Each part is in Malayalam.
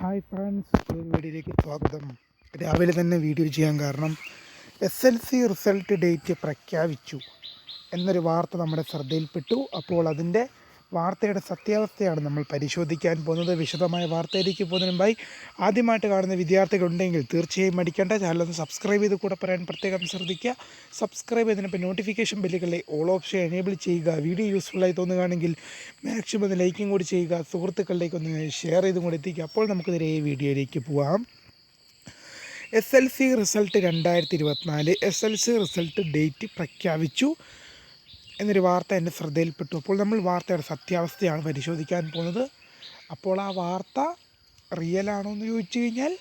ഹായ് ഫ്രണ്ട്സ് ഒരു വീഡിയോയിലേക്ക് സ്വാഗതം. രാവിലെ തന്നെ വീഡിയോ ചെയ്യാൻ കാരണം S L C result date പ്രഖ്യാപിച്ചു എന്നൊരു വാർത്ത നമ്മുടെ ശ്രദ്ധയിൽപ്പെട്ടു. അപ്പോൾ അതിന്റെ വാർത്തയുടെ സത്യാവസ്ഥയാണ് നമ്മൾ പരിശോധിക്കാൻ പോകുന്നത്. വിശദമായ വാർത്തയിലേക്ക് പോകുന്നതിന് മുമ്പായി ആദ്യമായിട്ട് കാണുന്ന വിദ്യാർത്ഥികളുണ്ടെങ്കിൽ തീർച്ചയായും മടിക്കേണ്ട. ചാനലൊന്ന് സബ്സ്ക്രൈബ് ചെയ്ത് കൂടെ പറയാൻ പ്രത്യേകം ശ്രദ്ധിക്കുക. സബ്സ്ക്രൈബ് ചെയ്തതിനൊപ്പം നോട്ടിഫിക്കേഷൻ ബില്ലുകളെ ഓൾ ഓപ്ഷൻ എനേബിൾ ചെയ്യുക. വീഡിയോ യൂസ്ഫുള്ളായി തോന്നുകയാണെങ്കിൽ മാക്സിമം ഒന്ന് ലൈക്കും കൂടി ചെയ്യുക. സുഹൃത്തുക്കളിലേക്ക് ഒന്ന് ഷെയർ ചെയ്തും കൂടി എത്തിക്കുക. അപ്പോൾ നമുക്ക് നേരെ വീഡിയോയിലേക്ക് പോവാം. എസ് എൽ സി റിസൾട്ട് രണ്ടായിരത്തി ഇരുപത്തിനാല്. S L C result date പ്രഖ്യാപിച്ചു. എന്നൊരു വാർത്ത എന്റെ ശ്രദ്ധയിൽപ്പെട്ടു. അപ്പോൾ നമ്മൾ വാർത്തയുടെ സത്യാവസ്ഥയാണ് പരിശോധിക്കാൻ പോകുന്നത്. അപ്പോൾ ആ വാർത്ത റിയൽ ആണോ എന്ന് ചോദിച്ചു കഴിഞ്ഞാൽ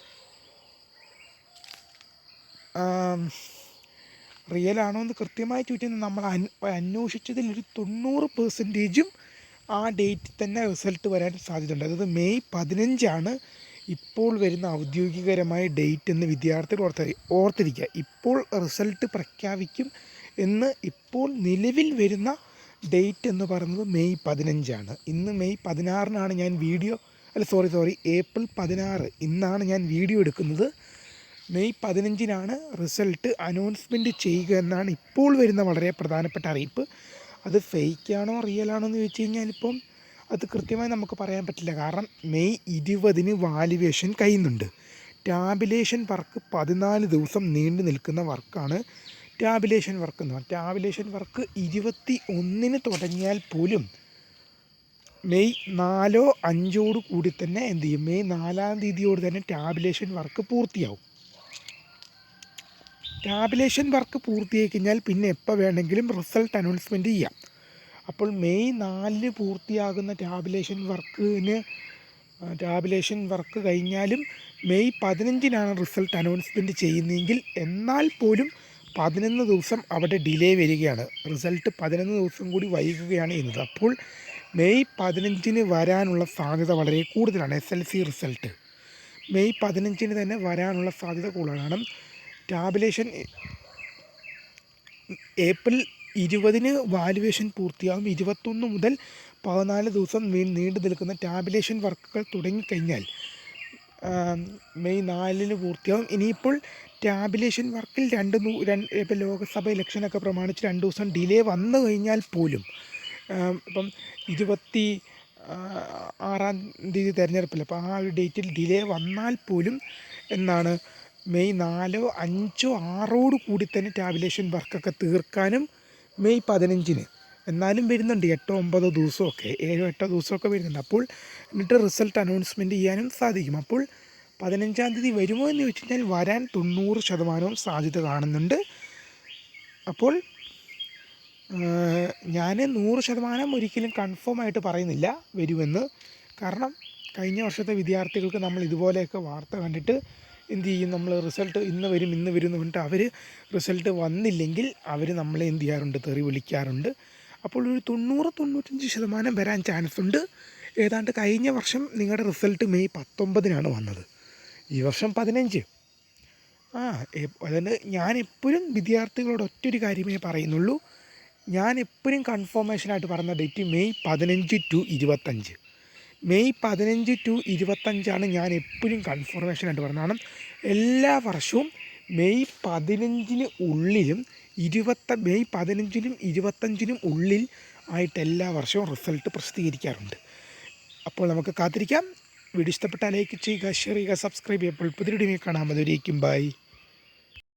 റിയൽ ആണോ എന്ന് കൃത്യമായി ചോദിച്ചാൽ നമ്മൾ അന് അന്വേഷിച്ചതിൽ ഒരു തൊണ്ണൂറ് പെർസെന്റേജും ആ ഡേറ്റിൽ തന്നെ റിസൾട്ട് വരാൻ സാധ്യതയുണ്ട്. അതായത് മെയ് പതിനഞ്ചാണ് ഇപ്പോൾ വരുന്ന ഔദ്യോഗികരമായ ഡേറ്റ് എന്ന് വിദ്യാർത്ഥികൾ ഓർത്ത ഓർത്തിരിക്കുക. ഇപ്പോൾ റിസൾട്ട് പ്രഖ്യാപിക്കും എന്ന് ഇപ്പോൾ നിലവിൽ വരുന്ന ഡേറ്റ് എന്ന് പറയുന്നത് മെയ് പതിനഞ്ചാണ്. ഇന്ന് മെയ് പതിനാറിനാണ് ഞാൻ വീഡിയോ അല്ല സോറി സോറി ഏപ്രിൽ പതിനാറ് ഇന്നാണ് ഞാൻ വീഡിയോ എടുക്കുന്നത്. മെയ് പതിനഞ്ചിനാണ് റിസൾട്ട് അനൗൺസ്മെന്റ് ചെയ്യുക എന്നാണ് ഇപ്പോൾ വരുന്ന വളരെ പ്രധാനപ്പെട്ട അറിയിപ്പ്. അത് ഫേക്കാണോ റിയലാണോ എന്ന് ചോദിച്ചു കഴിഞ്ഞാൽ ഇപ്പം അത് കൃത്യമായി നമുക്ക് പറയാൻ പറ്റില്ല. കാരണം മെയ് ഇരുപതിന് വാലുവേഷൻ കഴിയുന്നുണ്ട്. ടാബിലേഷൻ വർക്ക് പതിനാല് ദിവസം നീണ്ടു നിൽക്കുന്ന വർക്കാണ്. ടാബുലേഷൻ വർക്ക് എന്ന് പറഞ്ഞാൽ ടാബിലേഷൻ വർക്ക് ഇരുപത്തി ഒന്നിന് തുടങ്ങിയാൽ പോലും മെയ് നാലോ അഞ്ചോട് കൂടി തന്നെ എന്ത് ചെയ്യും? മെയ് നാലാം തീയതിയോട് തന്നെ ടാബിലേഷൻ വർക്ക് പൂർത്തിയാവും. ടാബിലേഷൻ വർക്ക് പൂർത്തിയായി കഴിഞ്ഞാൽ പിന്നെ എപ്പോൾ വേണമെങ്കിലും റിസൾട്ട് അനൗൺസ്മെന്റ് ചെയ്യാം. അപ്പോൾ മെയ് നാലിന് പൂർത്തിയാകുന്ന ടാബിലേഷൻ വർക്കിന് ടാബിലേഷൻ വർക്ക് കഴിഞ്ഞാലും മെയ് പതിനഞ്ചിനാണ് റിസൾട്ട് അനൗൺസ്മെന്റ് ചെയ്യുന്നതെങ്കിൽ എന്നാൽ പോലും പതിനൊന്ന് ദിവസം അവിടെ ഡിലേ വരികയാണ്. റിസൾട്ട് പതിനൊന്ന് ദിവസം കൂടി വൈകുകയാണ് ചെയ്യുന്നത് അപ്പോൾ മെയ് പതിനഞ്ചിന് വരാനുള്ള സാധ്യത വളരെ കൂടുതലാണ് S L C result May പതിനഞ്ചിന് തന്നെ വരാനുള്ള സാധ്യത കൂടുതലാണ്. ടാബുലേഷൻ ഏപ്രിൽ ഇരുപതിന് വാലുവേഷൻ പൂർത്തിയാകും. ഇരുപത്തൊന്ന് മുതൽ പതിനാല് ദിവസം നീണ്ടു നിൽക്കുന്ന ടാബുലേഷൻ വർക്കുകൾ തുടങ്ങിക്കഴിഞ്ഞാൽ മെയ് നാലിന് പൂർത്തിയാകും ഇനിയിപ്പോൾ ടാബുലേഷൻ വർക്കിൽ രണ്ട് രണ്ട് ഇപ്പോൾ ലോകസഭ ഇലക്ഷനൊക്കെ പ്രമാണിച്ച് രണ്ട് ദിവസം ഡിലേ വന്നു കഴിഞ്ഞാൽ പോലും ഇപ്പം ഇരുപത്തി ആറാം തീയതി തിരഞ്ഞെടുപ്പില്ല അപ്പോൾ ആ ഒരു ഡേറ്റിൽ ഡിലേ വന്നാൽ പോലും എന്നാണ് മെയ് നാലോ അഞ്ചോ ആറോട് കൂടി തന്നെ ടാബുലേഷൻ വർക്കൊക്കെ തീർക്കാനും മെയ് പതിനഞ്ചിന്. എന്നാലും വരുന്നുണ്ട്. എട്ടോ ഒമ്പതോ ദിവസമൊക്കെ ഏഴോ എട്ടോ ദിവസമൊക്കെ വരുന്നുണ്ട്. അപ്പോൾ എന്നിട്ട് റിസൾട്ട് അനൗൺസ്മെന്റ് ചെയ്യാനും സാധിക്കും. അപ്പോൾ പതിനഞ്ചാം തീയതി വരുമോ എന്ന് ചോദിച്ചു കഴിഞ്ഞാൽ വരാൻ തൊണ്ണൂറ് ശതമാനവും സാധ്യത കാണുന്നുണ്ട്. അപ്പോൾ ഞാൻ നൂറ് ശതമാനം ഒരിക്കലും കൺഫേം ആയിട്ട് പറയുന്നില്ല വരുമെന്ന്. കാരണം കഴിഞ്ഞ വർഷത്തെ വിദ്യാർത്ഥികൾക്ക് നമ്മൾ ഇതുപോലെയൊക്കെ വാർത്ത കണ്ടിട്ട് എന്ത് ചെയ്യും? നമ്മൾ റിസൾട്ട് ഇന്ന് വരും ഇന്ന് വരും എന്ന് പറഞ്ഞിട്ട് അവർ റിസൾട്ട് വന്നില്ലെങ്കിൽ അവർ നമ്മളെ എന്ത് ചെയ്യാറുണ്ട്? തെറി വിളിക്കാറുണ്ട്. അപ്പോൾ ഒരു തൊണ്ണൂറ് തൊണ്ണൂറ്റഞ്ച് ശതമാനം വരാൻ ചാൻസ് ഉണ്ട്. ഏതാണ്ട് കഴിഞ്ഞ വർഷം നിങ്ങളുടെ റിസൾട്ട് മെയ് പത്തൊമ്പതിനാണ് വന്നത്. ഈ വർഷം പതിനഞ്ച്. ആ അതുകൊണ്ട് ഞാൻ എപ്പോഴും വിദ്യാർത്ഥികളോട് ഒറ്റൊരു കാര്യമേ പറയുന്നുള്ളൂ. ഞാൻ എപ്പോഴും കൺഫർമേഷനായിട്ട് പറഞ്ഞ ഡേറ്റ് മെയ് പതിനഞ്ച് ടു ഇരുപത്തഞ്ച്. മെയ് പതിനഞ്ച് ടു ഇരുപത്തഞ്ചാണ് ഞാൻ എപ്പോഴും കൺഫർമേഷനായിട്ട് പറഞ്ഞതാണ് എല്ലാ വർഷവും മെയ് പതിനഞ്ചിന് ഉള്ളിലും ഇരുപത്ത മെയ് പതിനഞ്ചിനും ഇരുപത്തഞ്ചിനും ഉള്ളിൽ ആയിട്ട് എല്ലാ വർഷവും റിസൾട്ട് പ്രസിദ്ധീകരിക്കാറുണ്ട്. അപ്പോൾ നമുക്ക് കാത്തിരിക്കാം. വീഡിയോ ഇഷ്ടപ്പെട്ടാൽ ലൈക്ക് ചെയ്യുക ഷെയർ ചെയ്യുക സബ്സ്ക്രൈബ് ചെയ്യുമ്പോൾ പുതിയ വീഡിയോ കാണാം. അതുവരേക്കും ബൈ